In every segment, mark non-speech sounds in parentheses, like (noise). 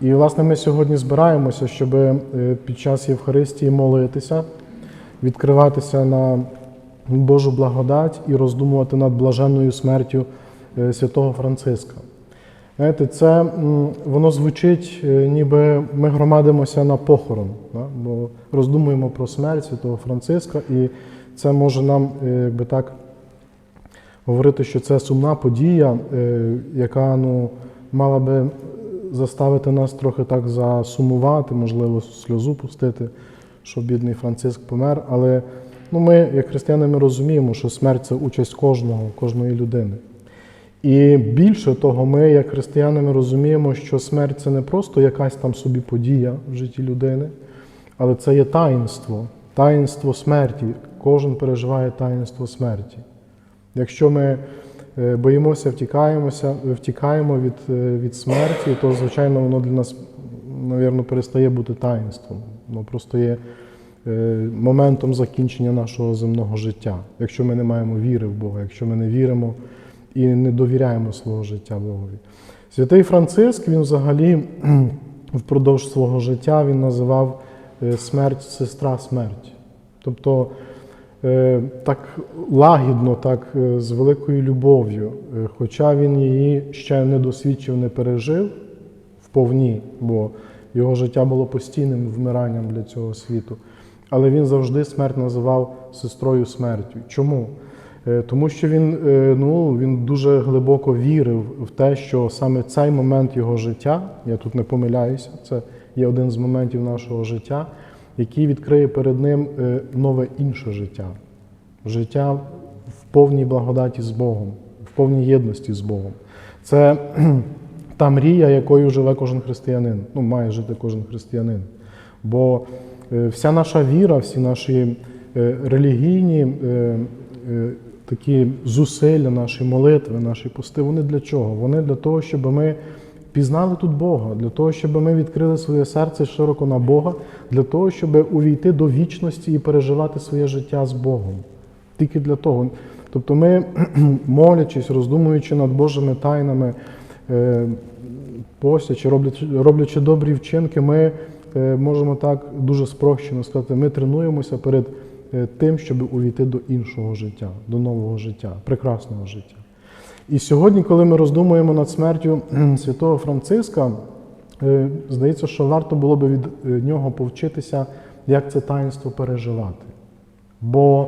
І, власне, ми сьогодні збираємося, щоб е, під час Євхаристії молитися, відкриватися на Божу благодать і роздумувати над блаженною смертю е, святого Франциска. Знаєте, це воно звучить, е, ніби ми громадимося на похорон, да? бо роздумуємо про смерть святого Франциска, і це може нам, якби так, говорити, що це сумна подія, яка ну, мала би заставити нас трохи так засумувати, можливо, сльозу пустити, що бідний Франциск помер. Але ну, ми, як християни, ми розуміємо, що смерть це участь кожного, кожної людини. І більше того, ми, як християни, ми розуміємо, що смерть це не просто якась там собі подія в житті людини, але це є таїнство, таїнство смерті. Кожен переживає таїнство смерті. Якщо ми боїмося, втікаємося, втікаємо від, е, від смерті, то, звичайно, воно для нас, мабуть, перестає бути таїнством. Воно просто є е, моментом закінчення нашого земного життя, якщо ми не маємо віри в Бога, якщо ми не віримо і не довіряємо свого життя Богові. Святий Франциск, він взагалі (clears throat) впродовж свого життя він називав е, смерть сестра смерті. Тобто е, так лагідно, так е, з великою любов'ю, Е, хоча він її ще не досвідчив, не пережив вповні, бо його життя було постійним вмиранням для цього світу. Але він завжди смерть називав сестрою смертю. Чому? Е, Тому що він, е, ну, він дуже глибоко вірив в те, що саме цей момент його життя, я тут не помиляюся, це є один з моментів нашого життя, який відкриє перед ним е, нове інше життя. Життя в повній благодаті з Богом, в повній єдності з Богом. Це (clears throat) та мрія, якою живе кожен християнин, ну, має жити кожен християнин. Бо е, вся наша віра, всі наші е, релігійні такі зусилля, наші молитви, наші пости, вони для чого? Вони для того, щоб ми пізнали тут Бога, для того, щоб ми відкрили своє серце широко на Бога, для того, щоб увійти до вічності і переживати своє життя з Богом. Тільки для того. Тобто ми, (clears throat) молячись, роздумуючи над Божими тайнами, е, постячи, роблячи, роблячи добрі вчинки, ми е, можемо так дуже спрощено сказати, ми тренуємося перед е, тим, щоб увійти до іншого життя, до нового життя, прекрасного життя. І сьогодні, коли ми роздумуємо над смертю святого Франциска, е, здається, що варто було би від е, нього повчитися, як це таїнство переживати. Бо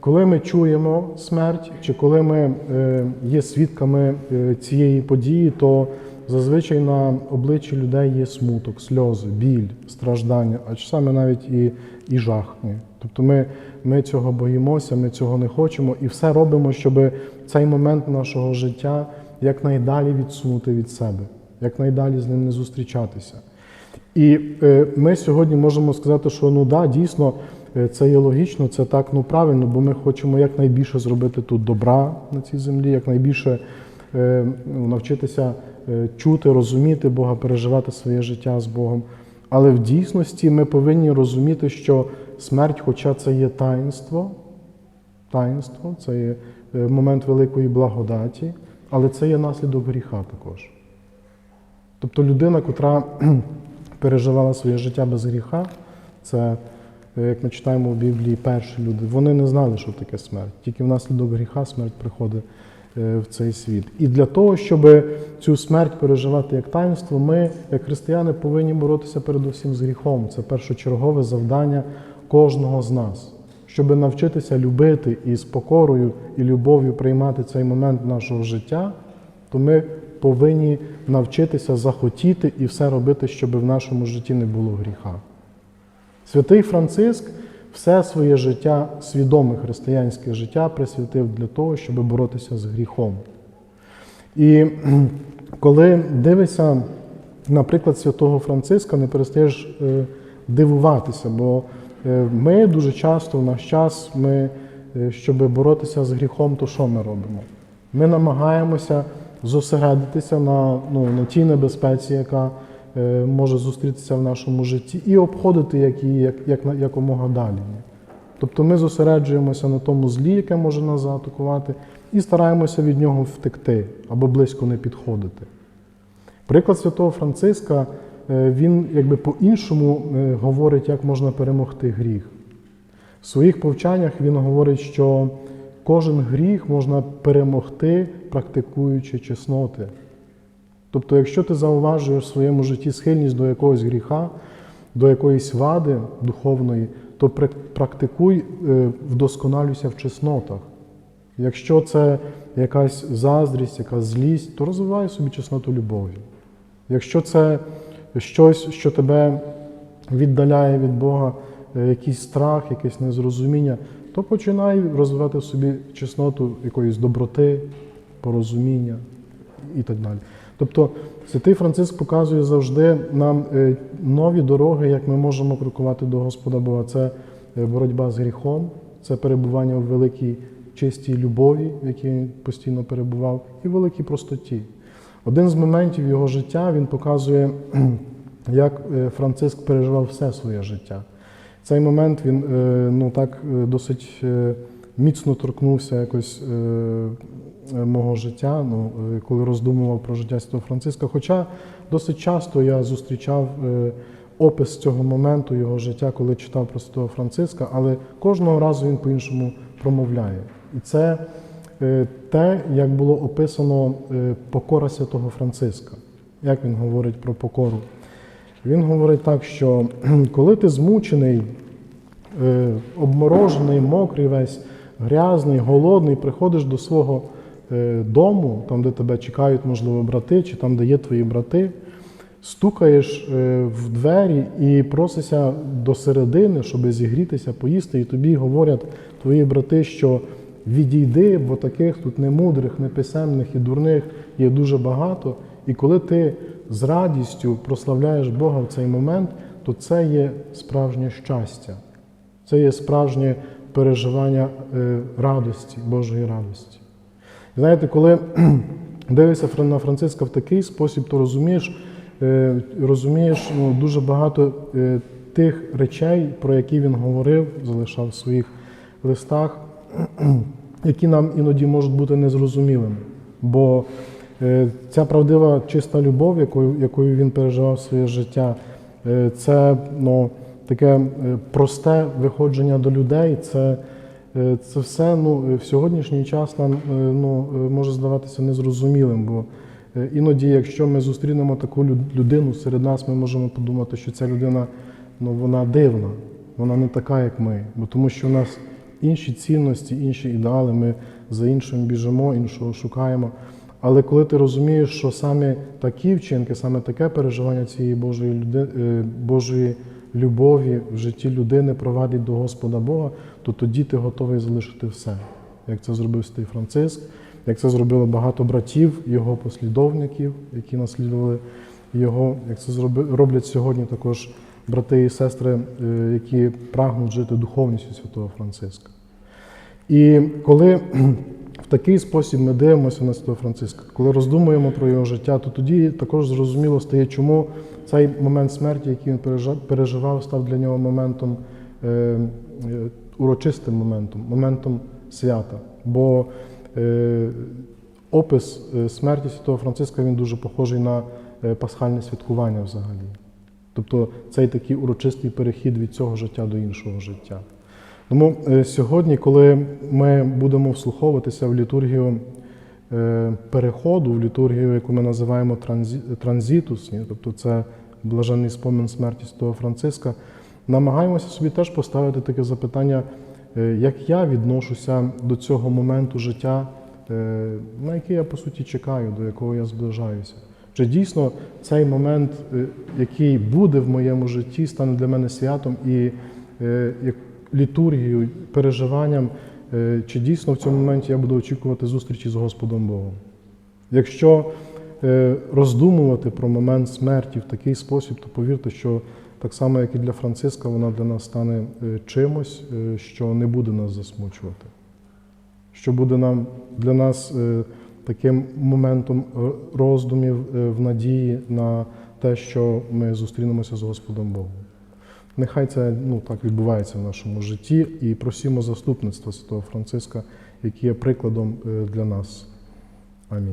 коли ми чуємо смерть, чи коли ми е, є свідками цієї події, то зазвичай на обличчі людей є смуток, сльози, біль, страждання, а часами навіть і, і жах. Тобто ми, ми цього боїмося, ми цього не хочемо і все робимо, щоб цей момент нашого життя якнайдалі відсунути від себе, якнайдалі з ним не зустрічатися. І е, ми сьогодні можемо сказати, що ну да, дійсно е, це є логічно, це так ну правильно, бо ми хочемо якнайбільше зробити тут добра на цій землі, якнайбільше е, ну, навчитися чути, розуміти Бога, переживати своє життя з Богом. Але в дійсності ми повинні розуміти, що смерть, хоча це є таїнство, таїнство, це є е, момент великої благодаті, але це є наслідок гріха також. Тобто людина, котра (clears throat) переживала своє життя без гріха, це, е, як ми читаємо в Біблії, перші люди, вони не знали, що таке смерть. Тільки внаслідок гріха смерть приходить е, в цей світ. І для того, щоб цю смерть переживати як таїнство, ми, як християни, повинні боротися передусім з гріхом. Це першочергове завдання кожного з нас. Щоб навчитися любити і з покорою і любов'ю приймати цей момент нашого життя, то ми повинні навчитися захотіти і все робити, щоб в нашому житті не було гріха. Святий Франциск все своє життя, свідоме християнське життя присвятив для того, щоб боротися з гріхом. І (clears throat) коли дивишся, наприклад, святого Франциска, не перестаєш е, дивуватися, бо е, ми дуже часто в наш час, ми, е, щоб боротися з гріхом, то що ми робимо? Ми намагаємося зосередитися на, ну, на тій небезпеці, яка може зустрітися в нашому житті, і обходити як її як, як, якомога далі. Тобто ми зосереджуємося на тому злі, яке може нас заатакувати, і стараємося від нього втекти або близько не підходити. Приклад святого Франциска е, він якби по-іншому е, говорить, як можна перемогти гріх. В своїх повчаннях він говорить, що кожен гріх можна перемогти, практикуючи чесноти. Тобто, якщо ти зауважуєш в своєму житті схильність до якогось гріха, до якоїсь вади духовної, то практикуй, е, вдосконалюйся в чеснотах. Якщо це якась заздрість, якась злість, то розвивай собі чесноту любові. Якщо це щось, що тебе віддаляє від Бога, е, якийсь страх, якесь незрозуміння, то починай розвивати в собі чесноту якоїсь доброти, порозуміння і так далі. Тобто святий Франциск показує завжди нам е, нові дороги, як ми можемо крокувати до Господа Бога. Це е, боротьба з гріхом, це перебування в великій чистій любові, в якій він постійно перебував, і в великій простоті. Один з моментів його життя він показує, (clears throat) як е, Франциск переживав все своє життя. Цей момент він ну, так досить міцно торкнувся якось мого життя, ну, е, коли роздумував про життя Святого Франциска. Хоча досить часто я зустрічав е, опис цього моменту його життя, коли читав про Святого Франциска, але кожного разу він по-іншому промовляє. І це е, те, як було описано е, покора Святого Франциска, як він говорить про покору. Він говорить так, що (clears throat) коли ти змучений, е, обморожений, мокрий весь, грязний, голодний, приходиш до свого е, дому, там, де тебе чекають, можливо, брати, чи там, де є твої брати, стукаєш е, в двері і просишся до середини, щоб зігрітися, поїсти, і тобі говорять твої брати, що відійди, бо таких тут немудрих, неписемних і дурних є дуже багато. І коли ти з радістю прославляєш Бога в цей момент, то це є справжнє щастя, це є справжнє переживання е, радості, Божої радості. Знаєте, коли (clears throat) дивишся на Франциска в такий спосіб, то розумієш, е, розумієш ну, дуже багато е, тих речей, про які він говорив, залишав в своїх листах, (clears throat) які нам іноді можуть бути незрозумілими. Бо е, ця правдива чиста любов, якою, якою він переживав своє життя, це ну, таке просте виходження до людей. Це, це все ну, в сьогоднішній час нам е, ну, е, може здаватися незрозумілим. Бо е, іноді, якщо ми зустрінемо таку людину серед нас, ми можемо подумати, що ця людина ну, вона дивна, вона не така, як ми. Бо тому що в нас інші цінності, інші ідеали, ми за іншим біжимо, іншого шукаємо. Але коли ти розумієш, що саме такі вчинки, саме таке переживання цієї Божої, люди, е, Божої любові в житті людини провадить до Господа Бога, то тоді ти готовий залишити все, як це зробив Святий Франциск, як це зробило багато братів, його послідовників, які наслідували його, як це роблять сьогодні також брати і сестри, е, які прагнуть жити духовністю Святого Франциска. І коли такий спосіб ми дивимося на Святого Франциска, коли роздумуємо про його життя, то тоді також зрозуміло стає, чому цей момент смерті, який він переживав, став для нього моментом е, е, урочистим моментом, моментом свята. Бо е, опис е, смерті Святого Франциска він дуже похожий на е, пасхальне святкування взагалі. Тобто цей такий урочистий перехід від цього життя до іншого життя. Тому е, сьогодні, коли ми будемо вслуховуватися в літургію е, переходу, в літургію, яку ми називаємо транзі- транзитус, тобто це блаженний спомин смерті Святого Франциска, намагаємося собі теж поставити таке запитання, е, як я відношуся до цього моменту життя, на який я по суті чекаю, до якого я зближаюся. Чи дійсно цей момент, який буде в моєму житті, стане для мене святом і літургією, переживанням, е, чи дійсно в цьому моменті я буду очікувати зустрічі з Господом Богом? Якщо е, роздумувати про момент смерті в такий спосіб, то повірте, що так само, як і для Франциска, вона для нас стане е, чимось, що не буде нас засмучувати, що буде нам для нас таким моментом роздумів в надії на те, що ми зустрінемося з Господом Богом. Нехай це ну, так відбувається в нашому житті і просімо заступництва Святого Франциска, який є прикладом е, для нас. Амінь.